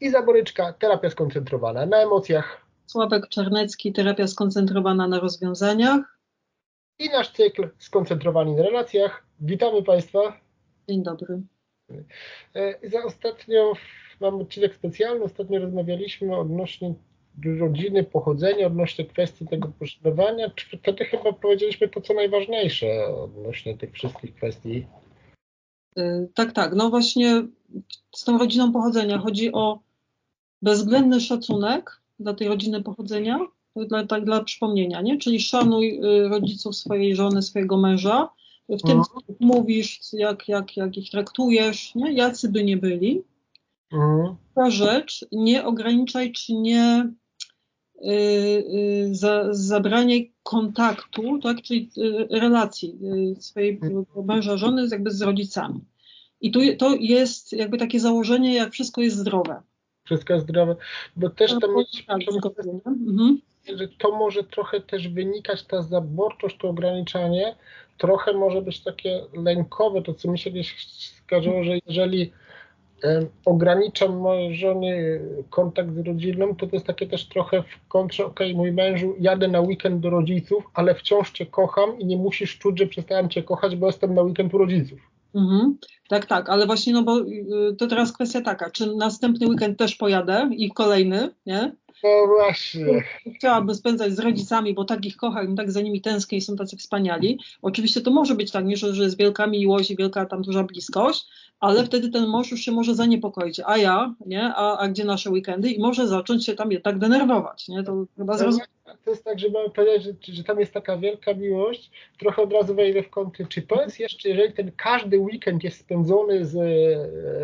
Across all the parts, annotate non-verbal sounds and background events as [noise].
Iza Boryczka, terapia skoncentrowana na emocjach. Sławek Czarnecki, terapia skoncentrowana na rozwiązaniach. I nasz cykl skoncentrowani na relacjach. Witamy Państwa. Dzień dobry. E, za ostatnio mam odcinek specjalny. Ostatnio rozmawialiśmy odnośnie rodziny, pochodzenia, odnośnie kwestii tego poszanowania. Wtedy chyba powiedzieliśmy to, co najważniejsze odnośnie tych wszystkich kwestii. E, tak, tak. No właśnie z tą rodziną pochodzenia chodzi o bezwzględny szacunek dla tej rodziny pochodzenia, dla, tak dla przypomnienia, nie? Czyli szanuj y, rodziców swojej żony, swojego męża, w tym, co Mhm. mówisz, jak, jak, jak ich traktujesz, nie? jacy by nie byli. Mhm. Druga rzecz, nie ograniczaj czy nie y, y, za, zabranie kontaktu, tak, czyli y, relacji y, swojej męża, żony z- jakby z rodzicami. I tu, to jest jakby takie założenie, jak wszystko jest zdrowe. Wszystko jest zdrowe. Bo też to, mieć, Tak, to, zgodzę, nie? mhm. że to może trochę też wynikać, ta zaborczość, to ograniczanie, trochę może być takie lękowe, to co mi się kiedyś skarżyło, że jeżeli ograniczam mojej żonie kontakt z rodziną, to to jest takie też trochę w kontrze, okej, mój mężu, jadę na weekend do rodziców, ale wciąż cię kocham i nie musisz czuć, że przestałem cię kochać, bo jestem na weekend u rodziców. Mhm. Tak, tak, ale właśnie, no bo y, to teraz kwestia taka, czy następny weekend też pojadę i kolejny, nie? No właśnie. Chciałabym spędzać z rodzicami, bo tak ich kocham, tak za nimi tęsknię i są tacy wspaniali. Oczywiście to może być tak, nie, że, że jest wielka miłość i wielka tam duża bliskość, ale wtedy ten mąż już się może zaniepokoić, a ja, nie, a, a gdzie nasze weekendy? I może zacząć się tam jednak denerwować, nie, to chyba zrozumieć. To jest tak, że mamy powiedzieć, że, że tam jest taka wielka miłość, trochę od razu wejdę w kąty, czy to jest jeszcze, jeżeli ten każdy weekend jest spędzony z,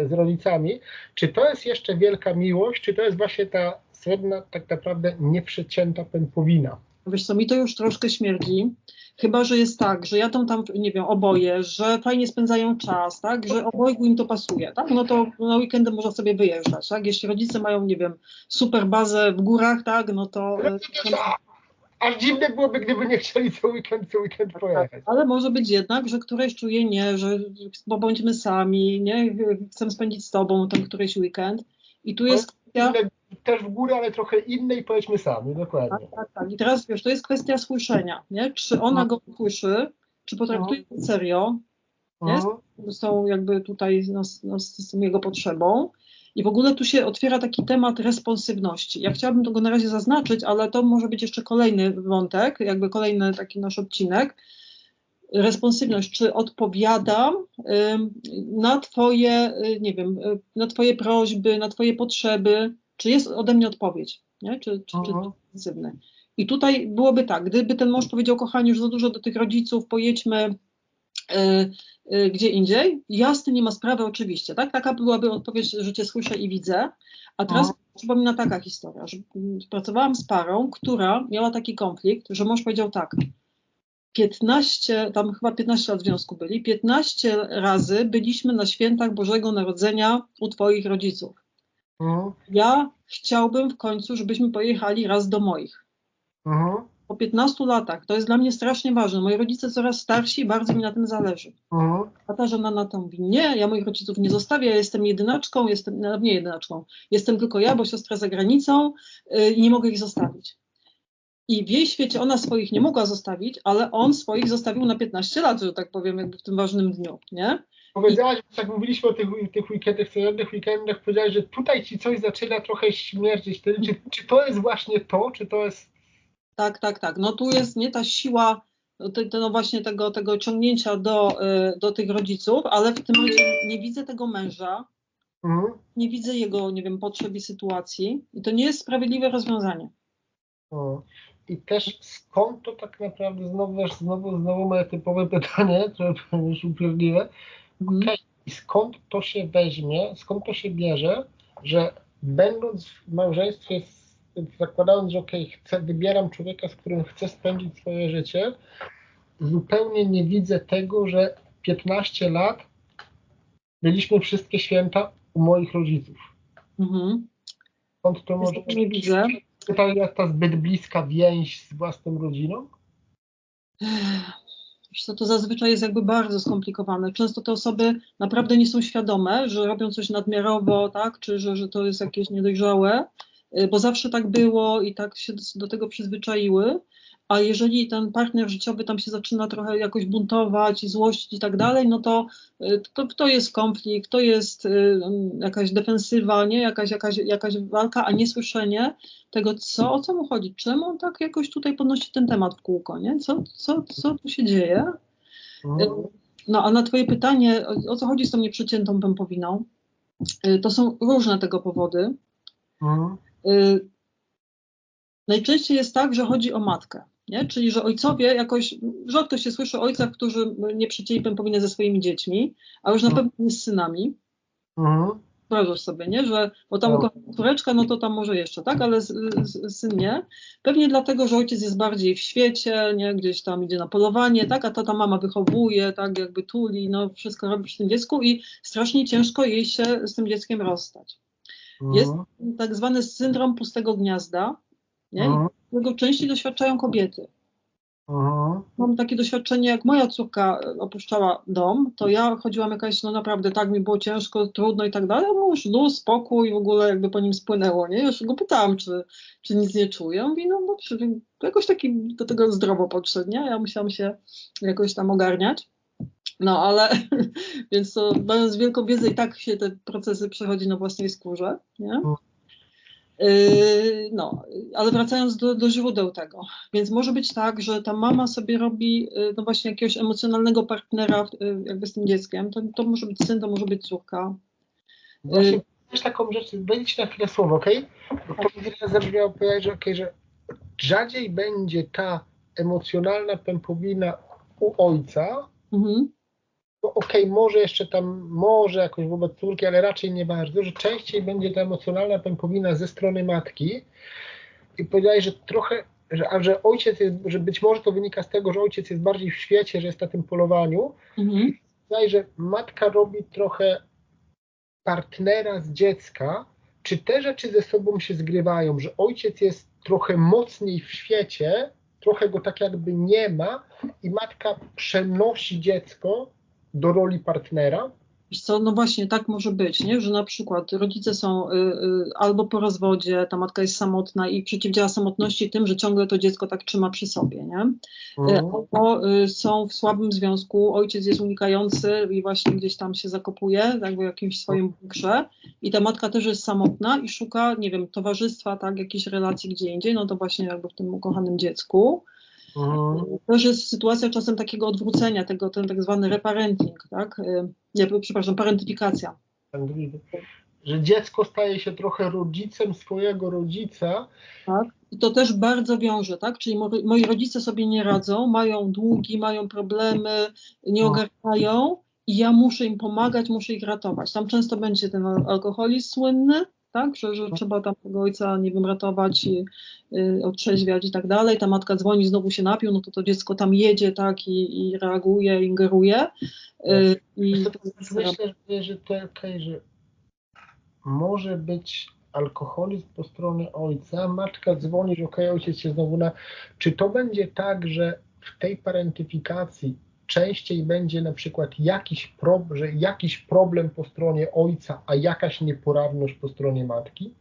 z rodzicami, czy to jest jeszcze wielka miłość, czy to jest właśnie ta słynna, tak naprawdę nieprzecięta pępowina. Wiesz co, mi to już troszkę śmierdzi, chyba, że jest tak, że jadą tam, nie wiem, oboje, że fajnie spędzają czas, tak, że obojgu im to pasuje, tak, no to na weekendy można sobie wyjeżdżać, tak, jeśli rodzice mają, nie wiem, super bazę w górach, tak, no to... e, A, Aż dziwne byłoby, gdyby nie chcieli co weekend, co weekend pojechać. Ale może być jednak, że któreś czuje nie, że bo bądźmy sami, nie, chcę spędzić z tobą ten któryś weekend i tu jest kwestia... Też w górę, ale trochę inne i powiedzmy sami, dokładnie. Tak, tak, tak. I teraz wiesz, to jest kwestia słyszenia, nie? Czy ona go słyszy, czy potraktuje to serio? Mhm. są jakby tutaj no, no, z tą jego potrzebą. I w ogóle tu się otwiera taki temat responsywności. Ja chciałabym tego na razie zaznaczyć, ale to może być jeszcze kolejny wątek, jakby kolejny taki nasz odcinek. Responsywność, czy odpowiadam ym, na Twoje, y, nie wiem, y, na Twoje prośby, na Twoje potrzeby, czy jest ode mnie odpowiedź, nie? Czy, czy, czy Mhm. I tutaj byłoby tak, gdyby ten mąż powiedział, kochani, już za dużo do tych rodziców, pojedźmy y, y, gdzie indziej. Jasne, nie ma sprawy, oczywiście. Tak? Taka byłaby odpowiedź, że cię słyszę i widzę. A teraz Mhm. przypomina taka historia, że mm, pracowałam z parą, która miała taki konflikt, że mąż powiedział tak. 15, tam chyba 15 lat w związku byli, 15 razy byliśmy na świętach Bożego Narodzenia u Twoich rodziców. Mhm. Ja chciałbym w końcu, żebyśmy pojechali raz do moich. Mhm. Po 15 latach, to jest dla mnie strasznie ważne. Moi rodzice coraz starsi i bardzo mi na tym zależy. Mhm. A ta żona na to mówi, nie, ja moich rodziców nie zostawię, ja jestem jedynaczką, jestem, no, nie jedynaczką, jestem tylko ja, bo siostra za granicą yy, i nie mogę ich zostawić. I w jej świecie ona swoich nie mogła zostawić, ale on swoich zostawił na 15 lat, że tak powiem, jakby w tym ważnym dniu, nie? Powiedziałaś, tak mówiliśmy o tych, tych weekendach, codziennych weekendach, powiedziałaś, że tutaj ci coś zaczyna trochę śmierdzić. Czy, czy to jest właśnie to, czy to jest... Tak, tak, tak. No tu jest nie ta siła, no, właśnie tego, tego ciągnięcia do, y, do tych rodziców, ale w tym momencie nie widzę tego męża, Mhm. nie widzę jego, nie wiem, potrzeb i sytuacji i to nie jest sprawiedliwe rozwiązanie. I też skąd to tak naprawdę, znowu, znowu, znowu moje typowe pytanie, [laughs] które już upierdliwe, Mhm. Okej, i skąd to się weźmie, skąd to się bierze, że będąc w małżeństwie, zakładając, że okej, chcę, wybieram człowieka, z którym chcę spędzić swoje życie, zupełnie nie widzę tego, że 15 lat byliśmy wszystkie święta u moich rodziców. Mhm. Skąd to może nie widzę. Pytanie, jak ta zbyt bliska więź z własną rodziną? [sighs] Co, to zazwyczaj jest jakby bardzo skomplikowane. Często te osoby naprawdę nie są świadome, że robią coś nadmiarowo, tak, czy że, że to jest jakieś niedojrzałe, y, bo zawsze tak było i tak się do, do tego przyzwyczaiły. A jeżeli ten partner życiowy tam się zaczyna trochę jakoś buntować i złościć i tak dalej, no to, y, to, to jest konflikt, to jest y, jakaś defensywa, nie? Jakaś, jakaś, jakaś walka, a nie słyszenie tego, co, o co mu chodzi, czemu on tak jakoś tutaj podnosi ten temat w kółko, nie? Co, co, co tu się dzieje? Mhm. No a na twoje pytanie, o, co chodzi z tą nieprzeciętą pępowiną, y, to są różne tego powody. Mhm. Najczęściej jest tak, że chodzi o matkę. Nie? Czyli, że ojcowie jakoś, rzadko się słyszy o ojcach, którzy nie przycięli pępowiny ze swoimi dziećmi, a już na mhm. pewno nie z synami. Mhm. Wyobrażasz sobie, nie? Że, bo tam no. córeczka, no to tam może jeszcze, tak? Ale syn nie. Pewnie dlatego, że ojciec jest bardziej w świecie, nie? Gdzieś tam idzie na polowanie, tak? A to ta mama wychowuje, tak? Jakby tuli, no wszystko robi przy tym dziecku i strasznie ciężko jej się z tym dzieckiem rozstać. Jest mhm. tak zwany syndrom pustego gniazda, nie? Mhm. Tego częściej doświadczają kobiety. Aha. Mam takie doświadczenie, jak moja córka opuszczała dom, to ja chodziłam jakaś, no naprawdę tak mi było ciężko, trudno i tak dalej, a mąż luz, spokój, w ogóle jakby po nim spłynęło, nie? Już go pytałam, czy, czy nic nie czuję. Mówi, no, no jakoś taki do tego zdrowo podszedł, nie? Ja musiałam się jakoś tam ogarniać. No ale, [laughs] więc to mając wielką wiedzę i tak się te procesy przechodzi na własnej skórze, nie? Yy, no, ale wracając do, do źródeł tego, więc może być tak, że ta mama sobie robi yy, no właśnie jakiegoś emocjonalnego partnera yy, jakby z tym dzieckiem. To, to może być syn, to może być córka. Właśnie też taką rzecz, wejdź na chwilę słowo, ok? Bo to mi zabrzmiało powiedzieć, że, okay, że rzadziej będzie ta emocjonalna pępowina u ojca, mhm no okej, okay, może jeszcze tam, może jakoś wobec córki, ale raczej nie bardzo, że częściej będzie ta emocjonalna pępowina ze strony matki. I powiedziałeś, że trochę, że, a że ojciec jest, że być może to wynika z tego, że ojciec jest bardziej w świecie, że jest na tym polowaniu, mhm. że matka robi trochę partnera z dziecka, czy te rzeczy ze sobą się zgrywają, że ojciec jest trochę mocniej w świecie, trochę go tak jakby nie ma i matka przenosi dziecko do roli partnera? co, no właśnie, tak może być, nie? że na przykład rodzice są y, y, albo po rozwodzie, ta matka jest samotna i przeciwdziała samotności tym, że ciągle to dziecko tak trzyma przy sobie, nie? Y, mhm. Albo y, są w słabym związku, ojciec jest unikający i właśnie gdzieś tam się zakopuje, jakby w jakimś swoim bunkrze i ta matka też jest samotna i szuka, nie wiem, towarzystwa, tak, jakiejś relacji gdzie indziej, no to właśnie jakby w tym ukochanym dziecku. Mhm. Też jest sytuacja czasem takiego odwrócenia, tego, ten tak zwany reparenting, tak? Y, nie, przepraszam, parentyfikacja. Że dziecko staje się trochę rodzicem swojego rodzica. Tak, i to też bardzo wiąże, tak? Czyli moi rodzice sobie nie radzą, mają długi, mają problemy, nie no. ogarniają i ja muszę im pomagać, muszę ich ratować. Tam często będzie ten alkoholizm słynny, tak, że, że trzeba tam tego ojca, nie wiem, ratować, y, otrzeźwiać i tak dalej. Ta matka dzwoni, znowu się napił, no to to dziecko tam jedzie, tak, i, i reaguje, ingeruje. Y, i myślę, że, że to okay, że może być alkoholizm po stronie ojca, matka dzwoni, że okej, okay, ojciec się znowu na... Czy to będzie tak, że w tej parentyfikacji częściej będzie na przykład jakiś, pro, że jakiś problem po stronie ojca, a jakaś nieporadność po stronie matki?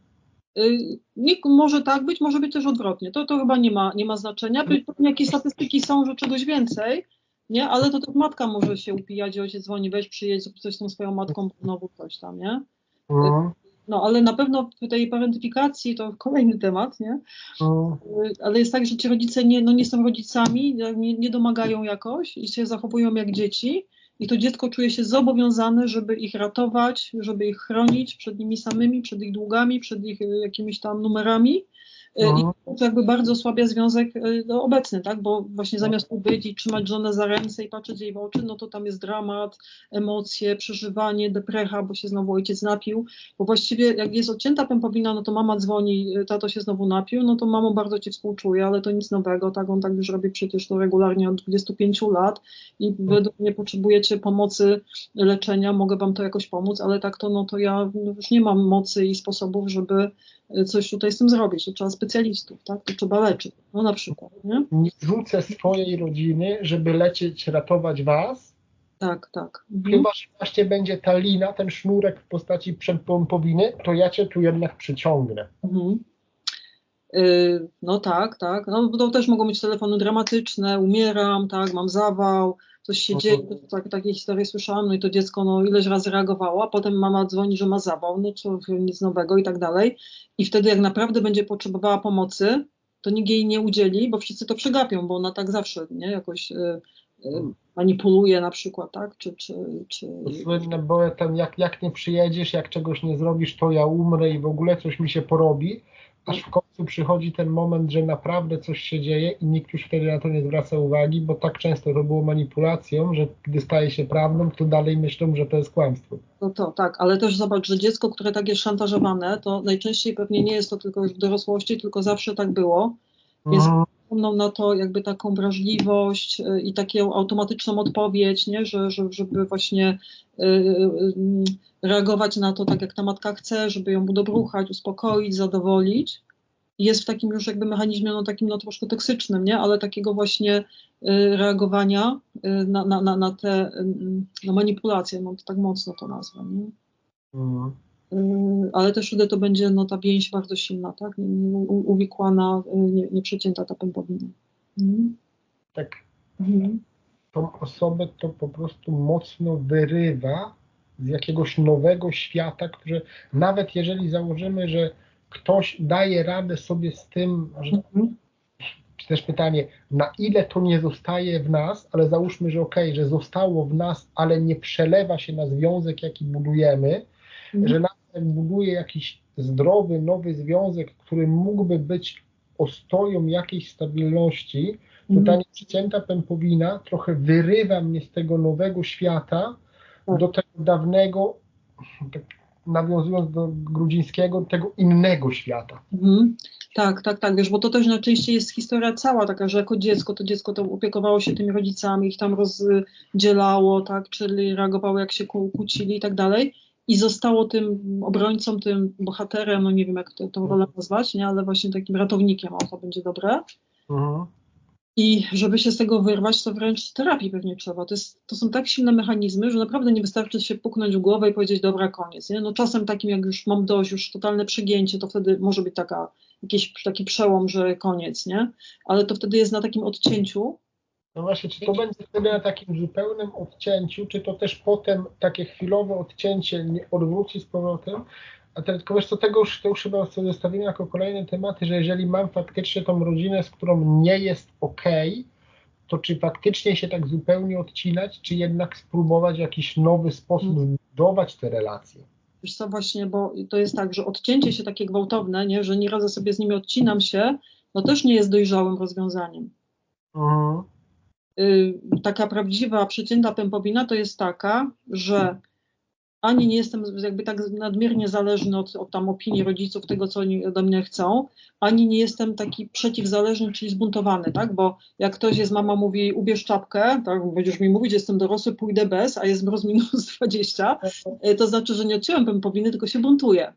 Y, nie, może tak być, może być też odwrotnie. To, to chyba nie ma, nie ma znaczenia. Jakieś statystyki są, że czegoś więcej, nie? ale to też matka może się upijać, ojciec dzwoni, weź przyjedź, coś z tą swoją matką, znowu coś tam, nie? Mhm. No ale na pewno w tej parentyfikacji to kolejny temat, nie? O. Ale jest tak, że ci rodzice nie, no nie są rodzicami, nie, nie domagają jakoś i się zachowują jak dzieci i to dziecko czuje się zobowiązane, żeby ich ratować, żeby ich chronić przed nimi samymi, przed ich długami, przed ich jakimiś tam numerami E, I no. to jakby bardzo osłabia związek e, no, obecny, tak? Bo właśnie no. zamiast tu być i trzymać żonę za ręce i patrzeć jej w oczy, no to tam jest dramat, emocje, przeżywanie, deprecha, bo się znowu ojciec napił. Bo właściwie jak jest odcięta pępowina, no to mama dzwoni, e, tato się znowu napił, no to mamo bardzo ci współczuję, ale to nic nowego, tak? On tak już robi przecież to regularnie od 25 lat i no. według mnie potrzebujecie pomocy, leczenia, mogę wam to jakoś pomóc, ale tak to, no to ja już nie mam mocy i sposobów, żeby coś tutaj z tym zrobić, to trzeba specjalistów, tak? To trzeba leczyć, no na przykład, nie? Nie rzucę swojej rodziny, żeby lecieć, ratować was, Tak, tak. Mhm. chyba, że właśnie będzie ta lina, ten sznurek w postaci przepompowiny, to ja cię tu jednak przyciągnę. Mhm. Y, No tak, tak. No to też mogą być telefony dramatyczne, umieram, tak, mam zawał, coś się Mhm. dzieje, tak, takie historie słyszałam, no i to dziecko no ileś razy reagowało, a potem mama dzwoni, że ma zawał, no to nic nowego i tak dalej. I wtedy jak naprawdę będzie potrzebowała pomocy, to nikt jej nie udzieli, bo wszyscy to przegapią, bo ona tak zawsze, nie, jakoś y, y, manipuluje na przykład, tak, czy, czy, czy... To Słynne, bo tam jak, jak nie przyjedziesz, jak czegoś nie zrobisz, to ja umrę i w ogóle coś mi się porobi, aż w końcu przychodzi ten moment, że naprawdę coś się dzieje i nikt już wtedy na to nie zwraca uwagi, bo tak często to było manipulacją, że gdy staje się prawdą, to dalej myślą, że to jest kłamstwo. No to tak, ale też zobacz, że dziecko, które tak jest szantażowane, to najczęściej pewnie nie jest to tylko w dorosłości, tylko zawsze tak było. Więc Na to jakby taką wrażliwość y, i taką automatyczną odpowiedź, nie? Że, że, żeby właśnie y, y, reagować na to tak, jak ta matka chce, żeby ją udobruchać, uspokoić, zadowolić. Jest w takim już jakby mechanizmie, no takim no troszkę toksycznym, nie? Ale takiego właśnie reagowania na, na, na, na te y, no, manipulacje, no to tak mocno to nazwę, nie? Mhm. Y, ale też wtedy to będzie no, ta więź bardzo silna, tak? Uwikłana, y, nie, nieprzecięta ta pępowina. Mhm. Tak Mhm. tą osobę to po prostu mocno wyrywa z jakiegoś nowego świata, który nawet jeżeli założymy, że ktoś daje radę sobie z tym, że Mhm. też pytanie, na ile to nie zostaje w nas, ale załóżmy, że okej, że zostało w nas, ale nie przelewa się na związek, jaki budujemy, Mhm. że nawet jak buduje jakiś zdrowy, nowy związek, który mógłby być ostoją jakiejś stabilności, to ta Mhm. nieprzecięta pępowina trochę wyrywa mnie z tego nowego świata Tak. do tego dawnego, tak nawiązując do Grudzińskiego, tego innego świata. Mhm. Tak, tak, tak, wiesz, bo to też najczęściej jest historia cała taka, że jako dziecko, to dziecko to opiekowało się tymi rodzicami, ich tam rozdzielało, tak, czyli reagowało jak się kłó- kłócili i tak dalej i zostało tym obrońcą, tym bohaterem, no nie wiem jak to, tą rolę nazwać, nie, ale właśnie takim ratownikiem, o to będzie dobre. Mhm. I żeby się z tego wyrwać, to wręcz terapii pewnie trzeba. To, jest, to są tak silne mechanizmy, że naprawdę nie wystarczy się puknąć w głowę i powiedzieć, dobra, koniec. Nie? No czasem takim, jak już mam dość, już totalne przegięcie, to wtedy może być taka, jakiś taki przełom, że koniec, nie? Ale to wtedy jest na takim odcięciu. No właśnie, czy to będzie wtedy na takim zupełnym odcięciu, czy to też potem takie chwilowe odcięcie nie odwróci z powrotem? A teraz, tylko wiesz co, tego już, to już chyba sobie zostawimy jako kolejne tematy, że jeżeli mam faktycznie tą rodzinę, z którą nie jest ok, to czy faktycznie się tak zupełnie odcinać, czy jednak spróbować w jakiś nowy sposób zbudować te relacje? Wiesz co, właśnie, bo to jest tak, że odcięcie się takie gwałtowne, nie? że nie radzę sobie z nimi, odcinam się, no też nie jest dojrzałym rozwiązaniem. Mhm. Y, taka prawdziwa przecięta pępowina to jest taka, że ani nie jestem jakby tak nadmiernie zależny od, od tam opinii rodziców, tego co oni ode mnie chcą, ani nie jestem taki przeciwzależny, czyli zbuntowany, tak? Bo jak ktoś jest, mama mówi, ubierz czapkę, tak, będziesz mi mówić, jestem dorosły, pójdę bez, a jest mróz minus [laughs] 20, y, to znaczy, że nie odciąłem pępowiny, tylko się buntuję.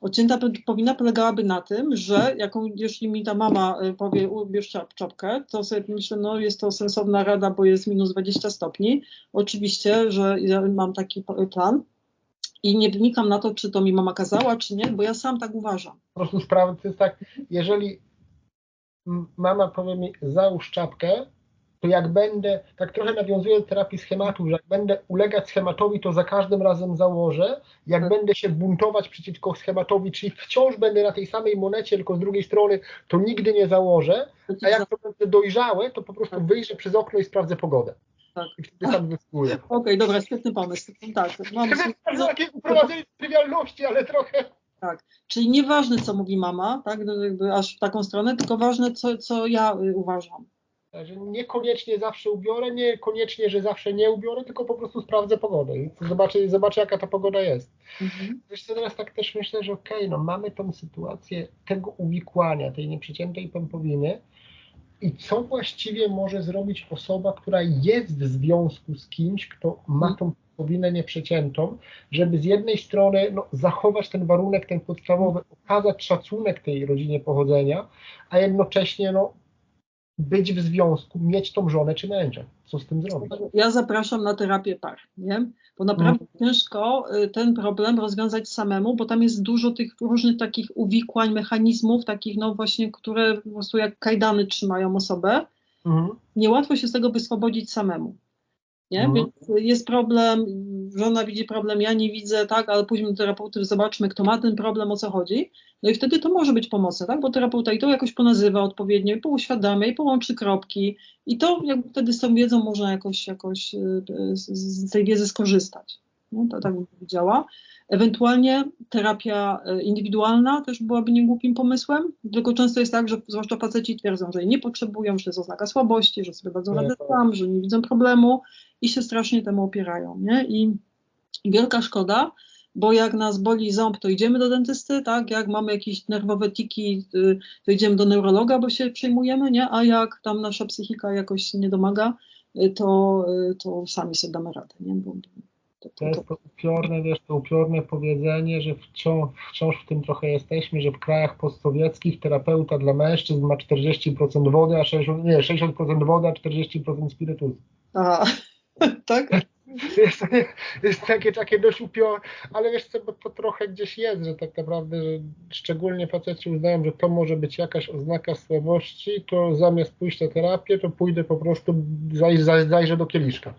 Odcięta pępowina polegałaby na tym, że jaką, jeśli mi ta mama y, powie ubierz czap, czapkę, to sobie myślę, no jest to sensowna rada, bo jest minus 20 stopni. Oczywiście, że ja mam taki plan i nie wnikam na to, czy to mi mama kazała, czy nie, bo ja sam tak uważam. Po prostu sprawa to jest tak, jeżeli mama powie mi załóż czapkę, to jak będę, tak trochę nawiązuję do terapii schematów, że jak będę ulegać schematowi, to za każdym razem założę, jak Tak. będę się buntować przeciwko schematowi, czyli wciąż będę na tej samej monecie, tylko z drugiej strony, to nigdy nie założę, a jak to będę dojrzałe, to po prostu Tak. wyjrzę przez okno i sprawdzę pogodę. Tak. I wtedy sam. [laughs] Okej, dobra, świetny pomysł. Tak, mam, bardzo takie uprowadzenie trywialności, ale trochę... czyli nieważne, co mówi mama, tak, no jakby aż w taką stronę, tylko ważne, co, co ja y, uważam. Także niekoniecznie zawsze ubiorę, niekoniecznie, że zawsze nie ubiorę, tylko po prostu sprawdzę pogodę i zobaczę, zobaczę jaka ta pogoda jest. Mhm. Wiesz co, teraz tak też myślę, że okej, no mamy tą sytuację tego uwikłania, tej nieprzeciętej pępowiny i co właściwie może zrobić osoba, która jest w związku z kimś, kto ma tą powinę nieprzeciętą, żeby z jednej strony no, zachować ten warunek, ten podstawowy, okazać szacunek tej rodzinie pochodzenia, a jednocześnie no, być w związku, mieć tą żonę czy męża. Co z tym zrobić? Ja zapraszam na terapię par, nie? Bo naprawdę hmm. ciężko y, ten problem rozwiązać samemu, bo tam jest dużo tych różnych takich uwikłań, mechanizmów, takich no właśnie, które po prostu jak kajdany trzymają osobę. Hmm. Niełatwo się z tego wyswobodzić samemu. Nie? Mhm. Więc jest problem, żona widzi problem, ja nie widzę, tak, ale pójdźmy do terapeuty, zobaczmy, kto ma ten problem, o co chodzi. No i wtedy to może być pomocne, tak? Bo terapeuta i to jakoś ponazywa odpowiednio, i pouświadamia, i połączy kropki, i to jakby wtedy z tą wiedzą można jakoś, jakoś y, z, z tej wiedzy skorzystać. No, to tak bym powiedziała. Ewentualnie terapia e, indywidualna też byłaby niegłupim pomysłem, tylko często jest tak, że zwłaszcza faceci twierdzą, że jej nie potrzebują, że to jest oznaka słabości, że sobie dadzą radę sam, że nie widzą problemu i się strasznie temu opierają. Nie? I wielka szkoda, bo jak nas boli ząb, to idziemy do dentysty, tak? Jak mamy jakieś nerwowe tiki, y, to idziemy do neurologa, bo się przejmujemy, nie? A jak tam nasza psychika jakoś nie domaga, y, to, y, to sami sobie damy radę, nie? Bo, to, to, to jest to upiorne, wiesz, to upiorne powiedzenie, że wciąż, wciąż w tym trochę jesteśmy, że w krajach postsowieckich terapeuta dla mężczyzn ma 40% wody, a 60, nie, 60% wody, a 40% spirytusu. A, [laughs] tak? [laughs] Jest, jest takie, takie dość upiorne, ale wiesz co, bo to trochę gdzieś jest, że tak naprawdę, że szczególnie faceci uznają, że to może być jakaś oznaka słabości, to zamiast pójść na terapię, to pójdę po prostu, zaj, zaj, zajrzę do kieliszka.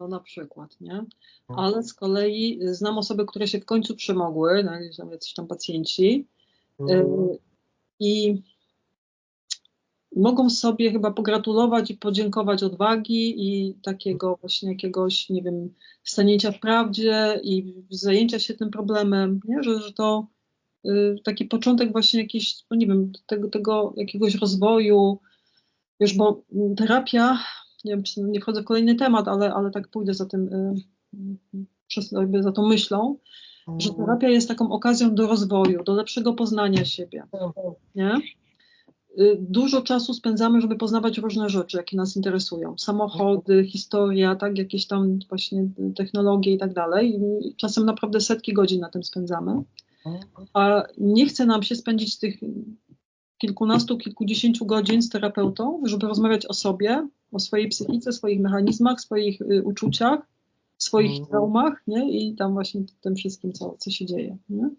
No na przykład, nie? Ale z kolei znam osoby, które się w końcu przemogły, no, są jacyś tam pacjenci mhm. y, i mogą sobie chyba pogratulować i podziękować odwagi i takiego właśnie jakiegoś, nie wiem, stanięcia w prawdzie i zajęcia się tym problemem, nie? Że, że to y, taki początek właśnie jakiś, no nie wiem, tego, tego jakiegoś rozwoju, wiesz, bo terapia nie wiem, czy nie wchodzę w kolejny temat, ale, ale tak pójdę za tym, y, przez, jakby za tą myślą, że mhm. terapia jest taką okazją do rozwoju, do lepszego poznania siebie. Nie? Y, dużo czasu spędzamy, żeby poznawać różne rzeczy, jakie nas interesują. Samochody, historia, tak, jakieś tam właśnie technologie i tak dalej. Czasem naprawdę setki godzin na tym spędzamy. A nie chce nam się spędzić tych kilkunastu, kilkudziesięciu godzin z terapeutą, żeby rozmawiać o sobie, o swojej psychice, swoich mechanizmach, swoich y, uczuciach, swoich mm. traumach, nie? I tam właśnie tym wszystkim, co, co się dzieje, nie?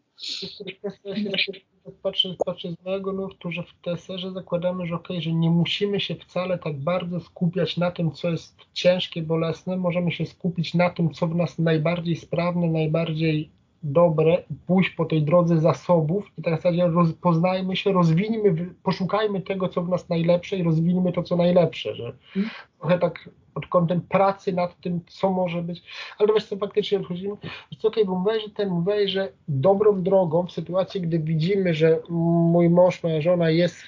Z mojego nurtu, że w TSR zakładamy, że ok, że nie musimy się wcale tak bardzo skupiać na tym, co jest ciężkie, bolesne, możemy się skupić na tym, co w nas najbardziej sprawne, najbardziej dobre pójść po tej drodze zasobów i tak w zasadzie poznajmy się, rozwiniemy, poszukajmy tego, co w nas najlepsze i rozwiniemy to, co najlepsze, że hmm. trochę tak pod kątem pracy nad tym, co może być, ale to wiesz co, faktycznie odchodzimy, okej, okay, bo mówię, że ten mówię, że dobrą drogą w sytuacji, gdy widzimy, że mój mąż, moja żona jest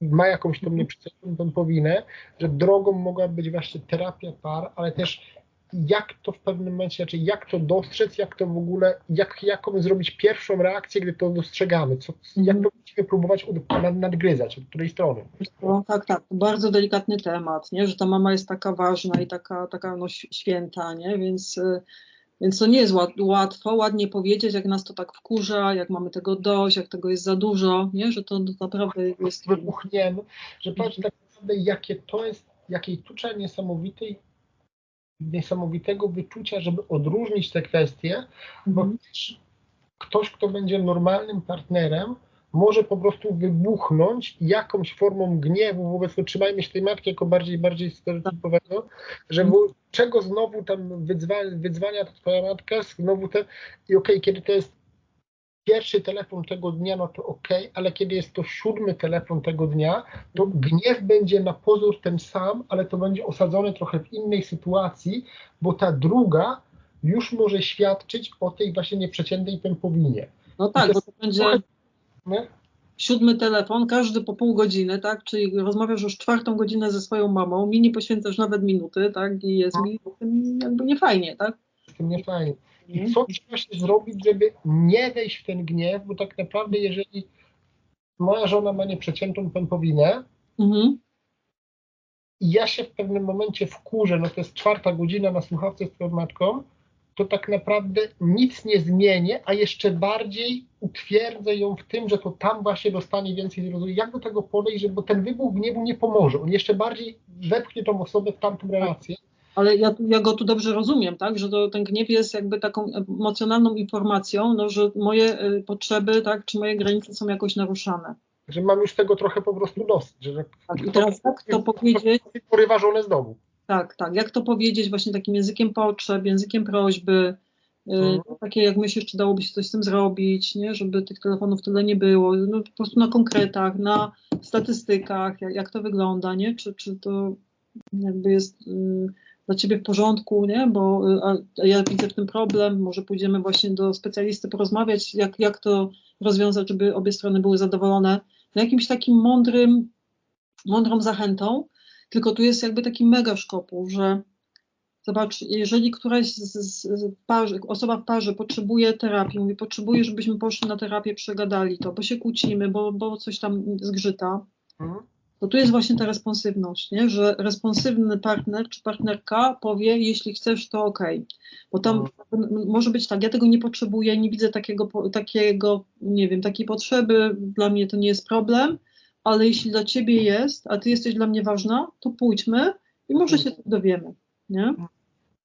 ma jakąś tą nieprzyjemną powinę, że drogą mogła być właśnie terapia par, ale też jak to w pewnym momencie, znaczy jak to dostrzec, jak to w ogóle, jak, jaką zrobić pierwszą reakcję, gdy to dostrzegamy, co, jak to mhm. musimy próbować od, nadgryzać, od której strony. No, tak, tak, bardzo delikatny temat, nie? że ta mama jest taka ważna i taka, taka no, święta, nie? Więc, y, więc to nie jest łatwo, ładnie powiedzieć, jak nas to tak wkurza, jak mamy tego dość, jak tego jest za dużo, nie? że to naprawdę jest... Wybuchniemy, że patrz tak naprawdę, jakie to jest, jakiej tu trzeba niesamowitej niesamowitego wyczucia, żeby odróżnić te kwestie, bo mm. ktoś, kto będzie normalnym partnerem, może po prostu wybuchnąć jakąś formą gniewu wobec, no, trzymajmy się tej matki jako bardziej, bardziej stereotypowego, że w, czego znowu tam wyzwania, wyzwania twoja matka, znowu te, i okej, okay, kiedy to jest pierwszy telefon tego dnia, no to ok, ale kiedy jest to siódmy telefon tego dnia, to gniew będzie na pozór ten sam, ale to będzie osadzone trochę w innej sytuacji, bo ta druga już może świadczyć o tej właśnie nieprzeciętnej tempowinie. No tak, bo to będzie trochę, siódmy telefon, każdy po pół godziny, tak, czyli rozmawiasz już czwartą godzinę ze swoją mamą, mi nie poświęcasz nawet minuty, tak, i jest no. mi jakby niefajnie, tak? Mi niefajnie. I mhm. co trzeba się zrobić, żeby nie wejść w ten gniew, bo tak naprawdę jeżeli moja żona ma nieprzeciętą pępowinę mhm. i ja się w pewnym momencie wkurzę, no to jest czwarta godzina na słuchawce z twoją matką, to tak naprawdę nic nie zmienię, a jeszcze bardziej utwierdzę ją w tym, że to tam właśnie dostanie więcej zrozumienia. Jak do tego podejść, że, bo ten wybuch gniewu nie pomoże. On jeszcze bardziej wepchnie tą osobę w tamtą relację. Ale ja, ja go tu dobrze rozumiem, tak, że to, ten gniew jest jakby taką emocjonalną informacją, no, że moje y, potrzeby, tak, czy moje granice są jakoś naruszane. Że mam już tego trochę po prostu dosyć. Że tak, I teraz jak to powiedzieć? Porywa żonę z domu. Tak, tak. Jak to powiedzieć właśnie takim językiem potrzeb, językiem prośby, mhm. takie jak myślisz, czy dałoby się coś z tym zrobić, nie? żeby tych telefonów tyle nie było, no, po prostu na konkretach, na statystykach, jak, jak to wygląda, nie? Czy, czy to jakby jest y, dla ciebie w porządku, nie? bo y, ja widzę w tym problem, może pójdziemy właśnie do specjalisty porozmawiać, jak, jak to rozwiązać, żeby obie strony były zadowolone, na jakimś takim mądrym, mądrą zachętą, tylko tu jest jakby taki mega szkopuł, że zobacz, jeżeli któraś z, z parzy, osoba w parze potrzebuje terapii, mówi, potrzebuje, żebyśmy poszli na terapię, przegadali to, bo się kłócimy, bo, bo coś tam zgrzyta, mhm. To tu jest właśnie ta responsywność, nie? że responsywny partner czy partnerka powie, jeśli chcesz, to ok. Bo tam mhm. może być tak, ja tego nie potrzebuję, nie widzę takiego, takiego, nie wiem, takiej potrzeby, dla mnie to nie jest problem, ale jeśli dla ciebie jest, a ty jesteś dla mnie ważna, to pójdźmy i może się dowiemy, nie?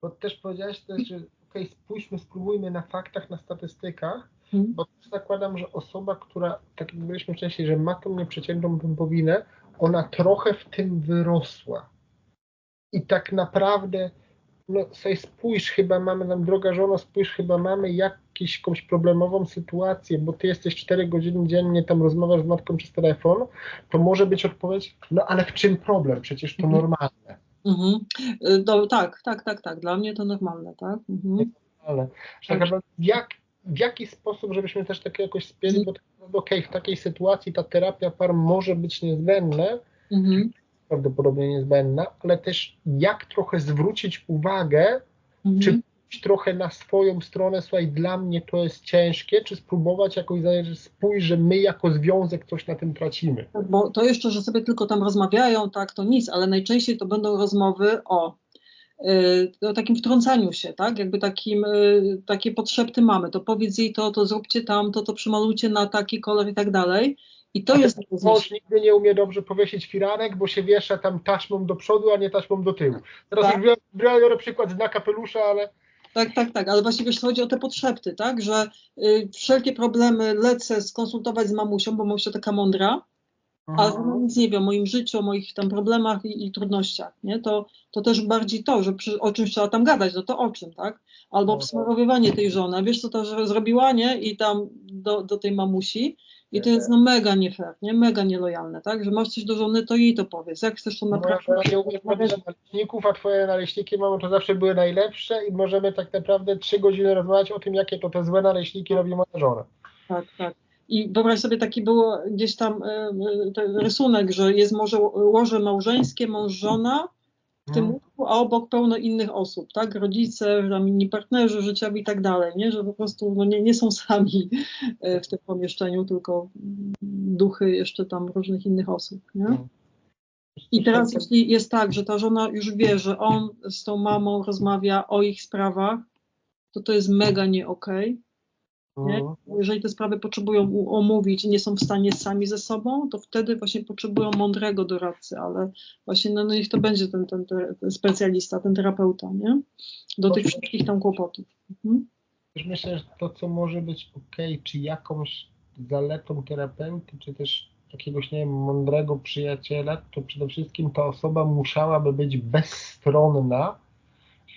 Bo też powiedziałeś też, że okay, spójrzmy, spróbujmy na faktach, na statystykach, hmm. bo też zakładam, że osoba, która, tak jak byliśmy wcześniej, że ma tą nieprzeciętną pępowinę, ona trochę w tym wyrosła. I tak naprawdę no sobie spójrz, chyba mamy nam, droga żono, spójrz, chyba mamy jakąś, jakąś problemową sytuację, bo ty jesteś 4 godziny dziennie, tam rozmawiasz z matką przez telefon, to może być odpowiedź, no ale w czym problem? Przecież to mhm. normalne. Mhm. No, tak, tak, tak, tak. Dla mnie to normalne, tak? Mhm. Ale tak jak, w jaki sposób, żebyśmy też takie jakoś spieli, bo okej, okay, w takiej sytuacji ta terapia par może być niezbędna, mhm prawdopodobnie niezbędna, ale też jak trochę zwrócić uwagę, mhm. czy trochę na swoją stronę, słuchaj, dla mnie to jest ciężkie, czy spróbować jakoś spójrz, że my jako związek coś na tym tracimy. Tak, bo to jeszcze, że sobie tylko tam rozmawiają, tak, to nic, ale najczęściej to będą rozmowy o, o takim wtrącaniu się, tak, jakby takim, yy, takie potrzeby mamy, to powiedz jej to, to zróbcie tam, to, to przymalujcie na taki kolor i tak dalej. I to jest Mąż nigdy nie umie dobrze powiesić firanek, bo się wiesza tam taśmą do przodu, a nie taśmą do tyłu. Teraz tak. już biorę przykład z kapelusza, ale... Tak, tak, tak, ale właściwie jeśli chodzi o te potrzeby, tak, że y, wszelkie problemy lecę skonsultować z mamusią, bo mamusia taka mądra, ale ona nic nie wie o moim życiu, o moich tam problemach i, i trudnościach, nie? To, to też bardziej to, że przy, o czymś trzeba tam gadać, no to o czym, tak? Albo no. tej żony, wiesz co to zrobiła, nie? I tam do, do tej mamusi, i to jest no mega nie fair, nie? Mega nielojalne, tak? Że masz coś do żony, to jej to powiedz. Jak chcesz to no naprawdę... No, ja umiesz naleśników, a twoje naleśniki, mamy to zawsze były najlepsze i możemy tak naprawdę trzy godziny rozmawiać o tym, jakie to te złe naleśniki robi moja żona. Tak, tak. I wyobraź sobie, taki był gdzieś tam e, e, rysunek, że jest może łoże małżeńskie, mąż, żona, w tym łóżku, mhm. a obok pełno innych osób, tak? Rodzice, tam inni partnerzy życiowi i tak dalej, nie? Że po prostu no nie, nie są [laughs] sami e, w tym pomieszczeniu, tylko duchy jeszcze tam różnych innych osób, nie? Mhm. I teraz jeśli jest tak, że ta żona już wie, że on z tą mamą rozmawia o ich sprawach, to to jest mega nie okej. Okay nie? Mhm. Jeżeli te sprawy potrzebują omówić i nie są w stanie sami ze sobą, to wtedy właśnie potrzebują mądrego doradcy, ale właśnie no, no niech to będzie ten, ten, ten specjalista, ten terapeuta, nie? Do tych wszystkich tam kłopotów. Mhm. Myślę, że to, co może być ok, czy jakąś zaletą terapeuty, czy też jakiegoś, nie wiem, mądrego przyjaciela, to przede wszystkim ta osoba musiałaby być bezstronna,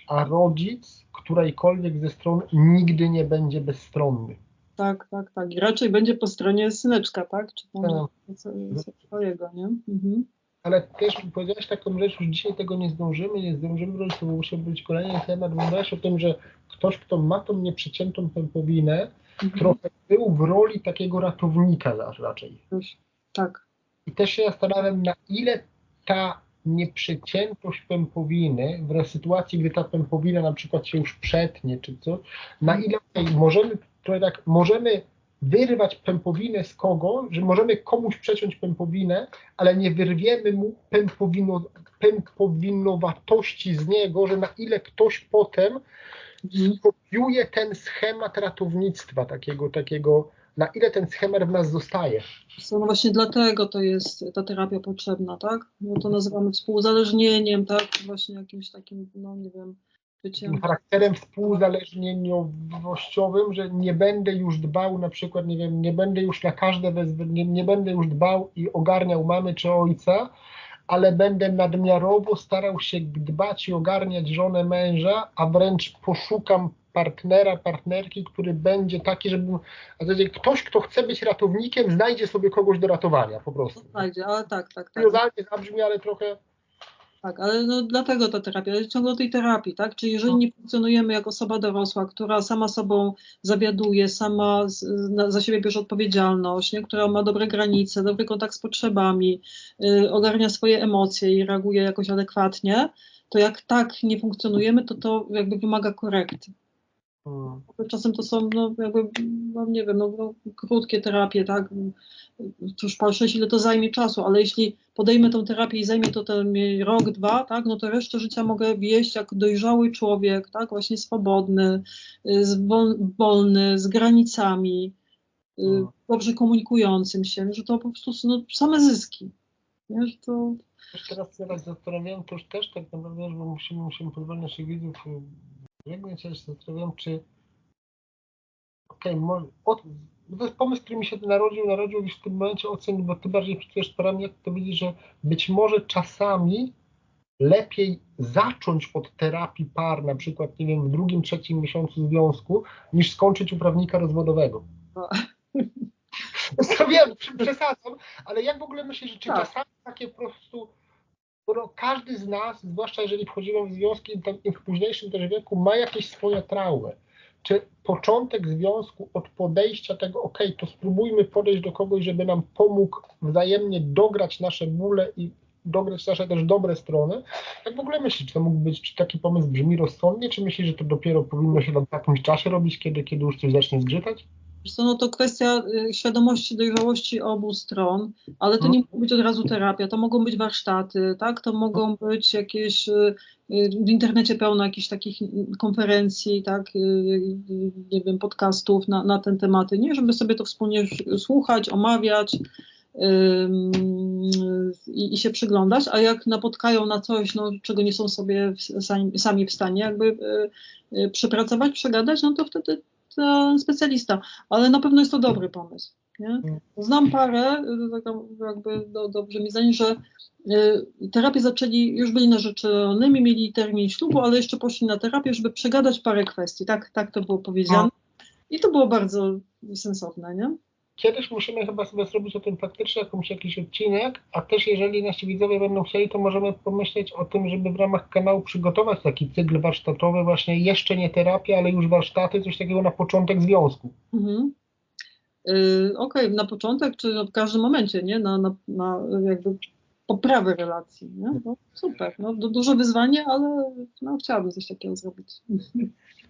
a rodzic którejkolwiek ze stron nigdy nie będzie bezstronny. Tak, tak, tak. I raczej będzie po stronie syneczka, tak? Czy tam tak. swojego, nie? Mhm. Ale też powiedziałeś taką rzecz, już dzisiaj tego nie zdążymy, nie zdążymy robić, to musiał być kolejny temat. Mówiłaś o tym, że ktoś, kto ma tą nieprzeciętą pępowinę, mhm. trochę był w roli takiego ratownika raczej. Tak. I też się zastanawiam, na ile ta nieprzeciętość pępowiny w sytuacji, gdy ta pępowina na przykład się już przetnie czy coś, na ile możemy, to tak, możemy wyrwać pępowinę z kogo, że możemy komuś przeciąć pępowinę, ale nie wyrwiemy mu pępowino, pępowinowatości z niego, że na ile ktoś potem Mhm. skopiuje ten schemat ratownictwa, takiego, takiego, na ile ten schemat w nas zostaje. No właśnie dlatego to jest ta terapia potrzebna, tak? No to nazywamy współuzależnieniem, tak? Właśnie jakimś takim, no nie wiem, byciem. Charakterem współuzależnieniowościowym, że nie będę już dbał, na przykład, nie wiem, nie będę już na każde wezwanie, nie, nie będę już dbał i ogarniał mamy czy ojca, ale będę nadmiarowo starał się dbać i ogarniać żonę męża, a wręcz poszukam partnera, partnerki, który będzie taki, żeby. Ktoś, kto chce być ratownikiem, znajdzie sobie kogoś do ratowania po prostu. Znajdzie, ale tak, tak, tak. Kuriozalnie zabrzmi, ale trochę. Tak, ale no dlatego ta terapia, ale ciągle tej terapii, tak? Czyli jeżeli nie funkcjonujemy jako osoba dorosła, która sama sobą zawiaduje, sama za siebie bierze odpowiedzialność, nie? która ma dobre granice, dobry kontakt z potrzebami, y, ogarnia swoje emocje i reaguje jakoś adekwatnie, to jak tak nie funkcjonujemy, to to jakby wymaga korekty. Hmm. Czasem to są, no jakby, no nie wiem, no, no, krótkie terapie, tak? Cóż patrzeć, ile to zajmie czasu, ale jeśli podejmę tą terapię i zajmie to ten rok, dwa, tak? No to resztę życia mogę wieść jak dojrzały człowiek, tak? Właśnie swobodny, y, z wol, wolny, z granicami, y, Mhm. dobrze komunikującym się, że to po prostu są no, same zyski. Nie? Że to, Też teraz się tak zastanawiam, to już też tak naprawdę, bo musimy, musimy pozwolić naszych widzów, jakby się zastanawiam, czy okej, może, od, to jest pomysł, który mi się narodził, narodził już w tym momencie ocen, bo ty bardziej pracujesz parami, jak to widzisz, że być może czasami lepiej zacząć od terapii par, na przykład, nie wiem, w drugim, trzecim miesiącu związku, niż skończyć u prawnika rozwodowego. No. [laughs] To wiem, przesadzam, ale jak w ogóle myślisz, że czy Tak. czasami takie po prostu, skoro każdy z nas, zwłaszcza jeżeli wchodzimy w związki w późniejszym też wieku, ma jakieś swoje traumy, czy początek związku od podejścia tego, ok, to spróbujmy podejść do kogoś, żeby nam pomógł wzajemnie dograć nasze bóle i dograć nasze też dobre strony. Jak w ogóle myślisz, czy to mógł być, czy taki pomysł brzmi rozsądnie, czy myślisz, że to dopiero powinno się w jakimś czasie robić, kiedy, kiedy już coś zacznie zgrzytać? Wiesz no to kwestia y, świadomości, dojrzałości obu stron, ale to nie musi być od razu terapia, to mogą być warsztaty, tak? To mogą być jakieś, y, y, w internecie pełno jakichś takich y, konferencji, tak? Nie wiem, podcastów na, na ten tematy, nie? Żeby sobie to wspólnie słuchać, omawiać i, i się przyglądać, a jak napotkają na coś, no, czego nie są sobie w- sami, sami w stanie jakby y, y, przepracować, przegadać, no to wtedy specjalista, ale na pewno jest to dobry pomysł. Nie? Znam parę, taką jakby do, dobrze mi zdaje, że y, terapię zaczęli, już byli narzeczonymi, mieli termin ślubu, ale jeszcze poszli na terapię, żeby przegadać parę kwestii. Tak, tak to było powiedziane. I to było bardzo sensowne, nie? Kiedyś musimy chyba sobie zrobić o tym faktycznie jakąś, jakiś odcinek, a też jeżeli nasi widzowie będą chcieli, to możemy pomyśleć o tym, żeby w ramach kanału przygotować taki cykl warsztatowy, właśnie jeszcze nie terapia, ale już warsztaty, coś takiego na początek związku. Mhm. Y, Okej, na początek, czy w każdym momencie, nie? Na, na, na jakby poprawę relacji, nie? No, super, no, du- duże wyzwanie, ale no, chciałabym coś takiego zrobić.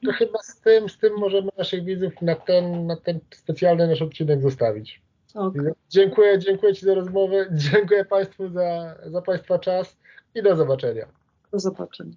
To chyba z tym, z tym możemy naszych widzów na ten, na ten specjalny nasz odcinek zostawić. Ok, Dziękuję, dziękuję Ci za rozmowę, dziękuję Państwu za, za Państwa czas i do zobaczenia. do zobaczenia.